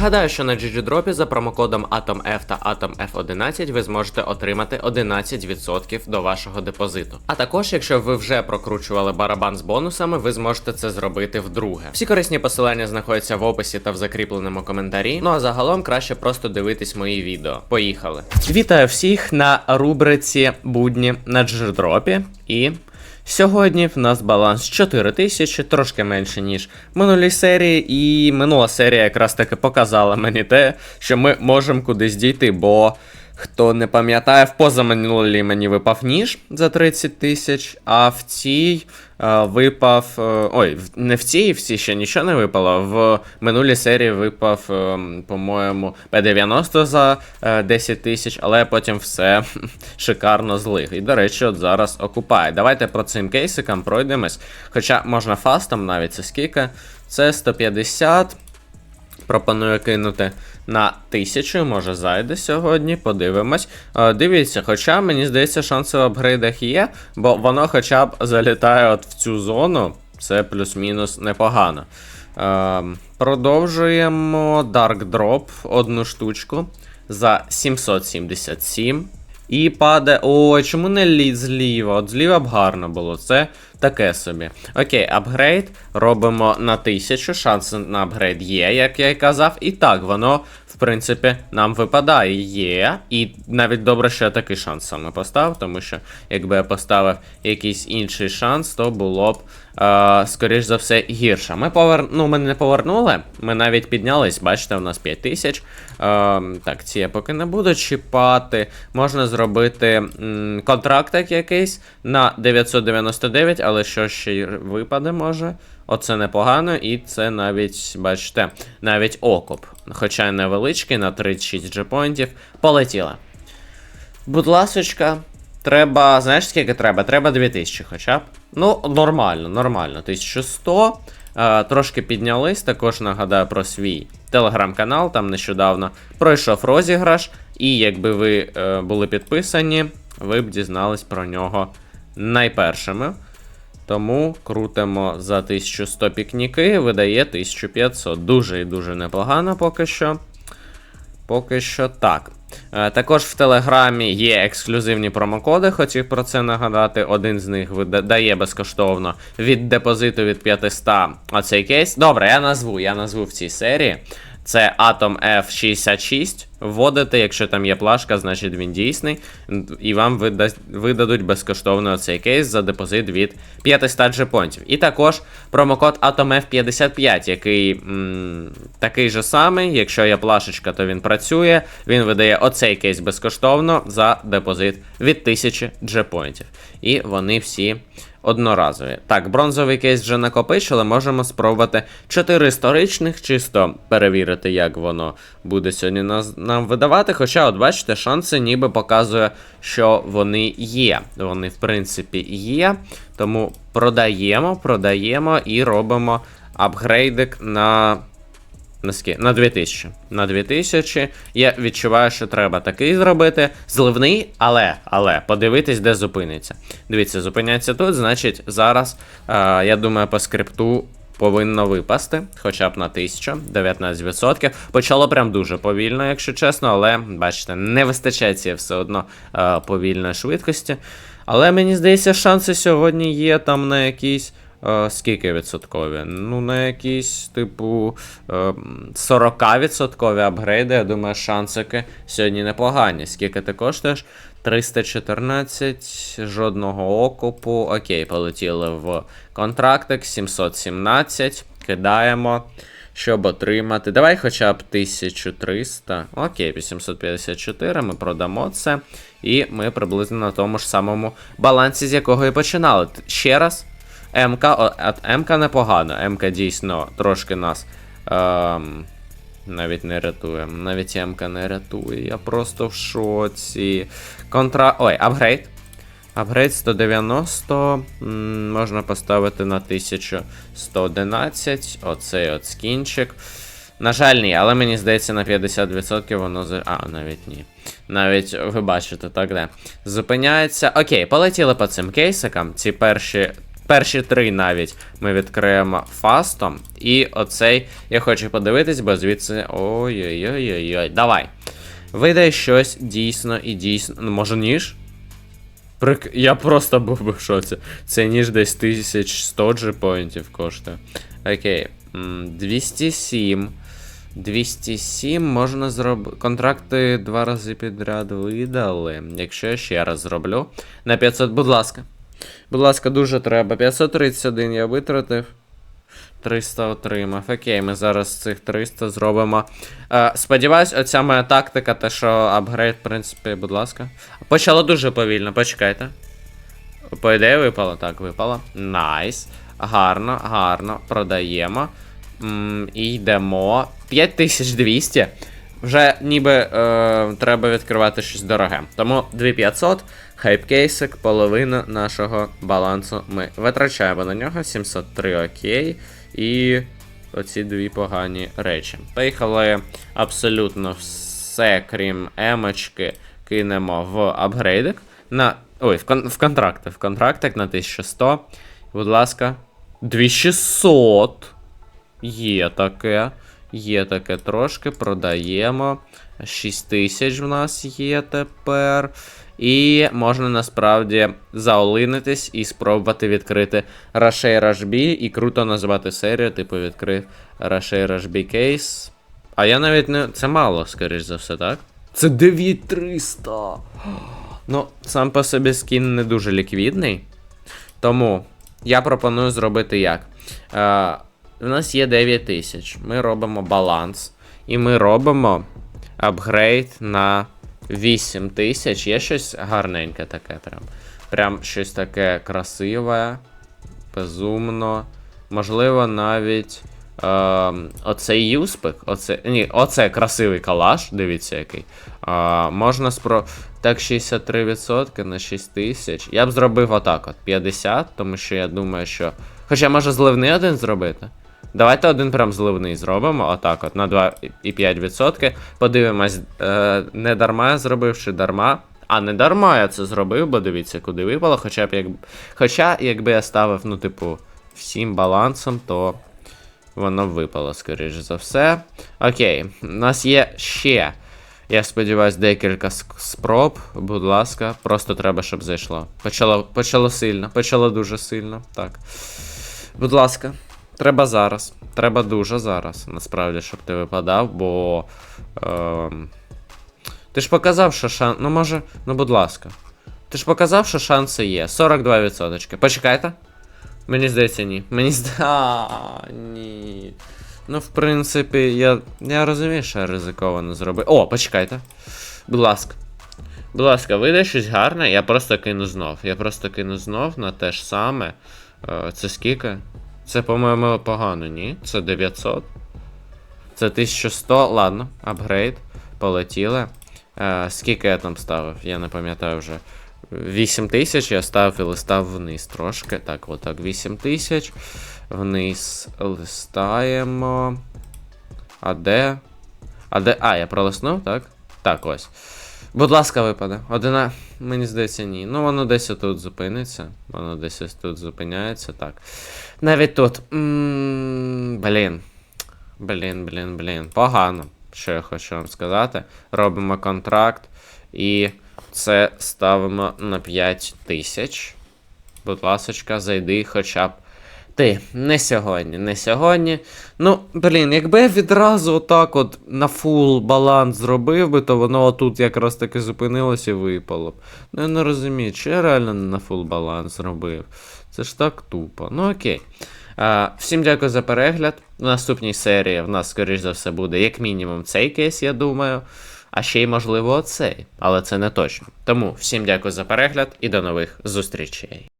Нагадаю, що на GGDrop за промокодом AtomF та AtomF11 ви зможете отримати 11% до вашого депозиту. А також, якщо ви вже прокручували барабан з бонусами, ви зможете це зробити вдруге. Всі корисні посилання знаходяться в описі та в закріпленому коментарі. Ну а загалом краще просто дивитись мої відео. Поїхали! Вітаю всіх на рубриці будні на GGDrop і. Сьогодні в нас баланс 4 тисячі, трошки менше, ніж в минулій серії, і минула серія якраз таки показала мені те, що ми можемо кудись дійти, бо хто не пам'ятає, в позаминулій мені випав ніж за 30 тисяч, а в цій е, випав. е, ой, не в цій, в цій ще нічого не випало. В минулій серії випав, е, по-моєму, P90 за е, 10 тисяч, але потім все шикарно злих. І, до речі, от зараз окупає. Давайте по цим кейсикам пройдемось. Хоча можна фастом навіть це скільки. Це 150. Пропоную кинути на 1000, може зайде сьогодні, подивимось. Е, дивіться, хоча мені здається, шанси в апгрейдах є, бо воно хоча б залітає от в цю зону, це плюс-мінус непогано. Е, продовжуємо Dark Drop, одну штучку за 777. І паде. Ой, чому не лід зліва? От зліва б гарно було. Це таке собі. Окей, апгрейд робимо на 1000. Шанси на апгрейд є, як я і казав. І так, воно, принципі, нам випадає. Є. І навіть добре, що я такий шанс саме поставив, тому що якби я поставив якийсь інший шанс, то було б. Е, скоріш за все, гірше. Ми повер... ну, ми не повернули, ми навіть піднялись, бачите, у нас 5000. Е, так, ці я поки не буду чіпати. Можна зробити м, контрактик якийсь на 999, але що ще випаде може. Оце непогано, і це навіть, бачите, навіть окоп. Хоча невеличкий, на 36 джепоінтів. Полетіла. Будь ласочка, треба. Знаєш, скільки треба? Треба 2000 хоча б. Ну, нормально, нормально. 1100. Е, трошки піднялись. Також нагадаю про свій телеграм-канал. Там нещодавно пройшов розіграш. І якби ви е, були підписані, ви б дізнались про нього найпершими. Тому крутимо за 1100 пікніки, видає 1500. Дуже і дуже непогано поки що. Поки що так. Е, також в Телеграмі є ексклюзивні промокоди, хотів про це нагадати. Один з них дає безкоштовно від депозиту від 500 оцей кейс. Добре, я назву, я назву в цій серії. Це Atom F66. Вводите, якщо там є плашка, значить він дійсний. І вам вида- видадуть безкоштовно цей кейс за депозит від 500 джепонтів. І також промокод Atom F55, який м, такий же самий. Якщо є плашечка, то він працює. Він видає оцей кейс безкоштовно за депозит від 1000 джепонтів. І вони всі одноразові. Так, бронзовий кейс вже накопичили, можемо спробувати 4 історичних, чисто перевірити, як воно буде сьогодні нас, нам видавати. Хоча, от бачите, шанси ніби показує, що вони є. Вони, в принципі, є. Тому продаємо, продаємо і робимо апгрейдик на. На? На 2000. На 2000. Я відчуваю, що треба такий зробити. Зливний, але, але, подивитись, де зупиниться. Дивіться, зупиняється тут, значить, зараз, е, я думаю, по скрипту повинно випасти, хоча б на 1000, 19%. Почало прям дуже повільно, якщо чесно, але, бачите, не вистачає цієї все одно е, повільної швидкості. Але мені здається, шанси сьогодні є там на якісь. Е, скільки відсоткові? Ну, на якісь, типу, е, 40% апгрейди, я думаю, шансики сьогодні непогані. Скільки ти коштуєш? 314, жодного окупу. Окей, полетіли в контрактик, 717. Кидаємо. Щоб отримати. Давай хоча б 1300. Окей, 854. Ми продамо це. І ми приблизно на тому ж самому балансі, з якого і починали. Ще раз. МК, МК непогано. МК дійсно трошки нас. Ем, навіть не рятує. Навіть МК не рятує. Я просто в шоці. Контра. Ой, апгрейд. Апгрейд 190. Можна поставити на 1111. Оцей от скінчик. На жаль, ні, але мені здається, на 50% воно за. А, навіть ні. Навіть ви бачите, так де. Зупиняється. Окей, полетіли по цим кейсикам. Ці перші перші три навіть ми відкриємо фастом. І оцей я хочу подивитись, бо звідси. Ой-ой-ой-ой-ой. Давай. Вийде щось дійсно і дійсно. Ну, може, ніж? Прик... Я просто був би в шоці. Це ніж десь 1100 джипоінтів коштує. Окей. 207. 207 можна зробити. Контракти два рази підряд видали. Якщо я ще раз зроблю. На 500, будь ласка. Будь ласка, дуже треба. 531 я витратив. 300 отримав. Окей, ми зараз цих 300 зробимо. Е, сподіваюсь, оця моя тактика, те, що апгрейд, в принципі, будь ласка. Почало дуже повільно, почекайте. По ідеї випало, так, випало. Найс. Гарно, гарно. Продаємо. М, і йдемо. 5200. Вже ніби е, треба відкривати щось дороге. Тому 2500, хайпкейсик, половина нашого балансу ми витрачаємо на нього. 703 окей. І оці дві погані речі. Поїхали абсолютно все, крім емочки, кинемо в апгрейдик. На. Ой, в, кон... в контракти. В контрактик на 1100. Будь ласка. 2600. Є таке. Є таке трошки, продаємо. 6 тисяч в нас є тепер. І можна насправді заолинитись і спробувати відкрити Rush B. І круто назвати серію, типу відкрив Rush B кейс. А я навіть не. Це мало, скоріш за все, так? Це 9300. Ну, сам по собі скін не дуже ліквідний. Тому я пропоную зробити як. У нас є 9 тисяч. Ми робимо баланс. І ми робимо апгрейд на 8 тисяч. Є щось гарненьке таке. Прям Прям щось таке красиве, безумно. Можливо, навіть. Е, оцей юспик, оце, ні, оце красивий калаш, дивіться який. Е, можна спро. Так, 63% на 6 тисяч. Я б зробив отак от 50, тому що я думаю, що. Хоча може зливний один зробити. Давайте один прям зливний зробимо, отак от, на 2,5%. Подивимось, е, не дарма я зробив, чи дарма. А не дарма я це зробив, бо дивіться, куди випало. Хоча б як. Хоча, якби я ставив, ну, типу, всім балансом, то воно випало, скоріш за все. Окей, у нас є ще. Я сподіваюсь, декілька спроб, будь ласка, просто треба, щоб зайшло. Почало, почало сильно, почало дуже сильно. Так. Будь ласка, треба зараз. Треба дуже зараз, насправді, щоб ти випадав, бо. Ем... Ти ж показав, що шанс. Ну, може, ну будь ласка. Ти ж показав, що шанси є. 42%. Почекайте. Мені здається, ні. Мені здається. Ні. Ну, в принципі, я. Я розумію, що я ризиковано зробив. О, почекайте. Будь ласка. Будь ласка, вийде щось гарне, я просто кину знов. Я просто кину знов на те ж саме. Е, Це скільки? Це, по-моєму, погано, ні? Це 900. Це 1100. Ладно, апгрейд. Полетіли. Е, скільки я там ставив? Я не пам'ятаю вже. 8 тисяч я ставив і листав вниз трошки. Так, отак, 8 тисяч. Вниз листаємо. А де? А де. А, я пролиснув, так? Так, ось. Будь ласка, випаде. Одина. Мені здається, ні. Ну, воно десь тут зупиниться. Воно десь ось тут зупиняється, так. Навіть тут. Блін. Блін, блін, блін. Погано. Що я хочу вам сказати. Робимо контракт. І це ставимо на 5 тисяч. Будь ласочка, зайди хоча б. Ти, не сьогодні, не сьогодні. Ну, блін, якби я відразу отак от на фул баланс зробив би, то воно отут якраз таки зупинилось і випало б. Ну я не розумію, чи я реально не на фул баланс зробив. Це ж так тупо. Ну окей. А, всім дякую за перегляд. В наступній серії в нас, скоріш за все, буде як мінімум цей кейс, я думаю. А ще й, можливо, оцей, але це не точно. Тому всім дякую за перегляд і до нових зустрічей.